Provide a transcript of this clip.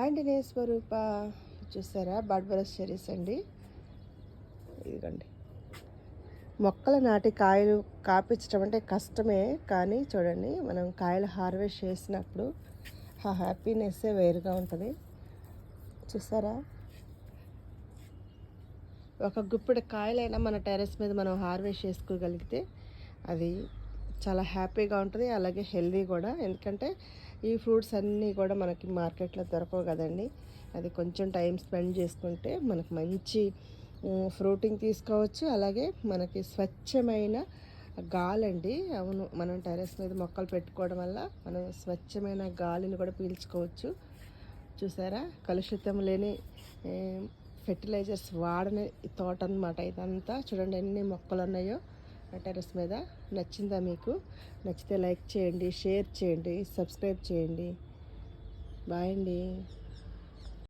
Hi అండి స్వరూప చూసారా? బడ్బరస్ cherries అండి. ఇదిగోండి. మొక్కలు నాటి కాయలు కాపించడం అంటే కష్టమే కానీ చూడండి మనం కాయలు హార్వెస్ట్ చేసినప్పుడు ఆ హ్యాపీనెస్సే వేరుగా ఉంటుంది. చూసారా? ఒక గుప్పిడి కాయలైనా మన టెర్రస్ మీద మనం హార్వెస్ట్ చేసుకోగలిగితే అది చాలా హ్యాపీగా ఉంటుంది. అలాగే హెల్దీ కూడా. ఎందుకంటే ఈ ఫ్రూట్స్ అన్నీ కూడా మనకి మార్కెట్లో దొరకవు కదండి. అది కొంచెం టైం స్పెండ్ చేసుకుంటే మనకు మంచి ఫ్రూటింగ్ తీసుకోవచ్చు. అలాగే మనకి స్వచ్ఛమైన గాలండి. అవును మనం టెర్రస్ మీద మొక్కలు పెట్టుకోవడం వల్ల మనం స్వచ్ఛమైన గాలిని కూడా పీల్చుకోవచ్చు. చూసారా? కలుషితం లేని ఫెర్టిలైజర్స్ వాడని తోట అనమాట ఇదంతా. చూడండి ఎన్ని మొక్కలు ఉన్నాయో. టెరస్ మీద నచ్చిందా మీకు? నచ్చితే లైక్ చేయండి షేర్ చేయండి సబ్స్క్రైబ్ చేయండి. బాయ్ అండి.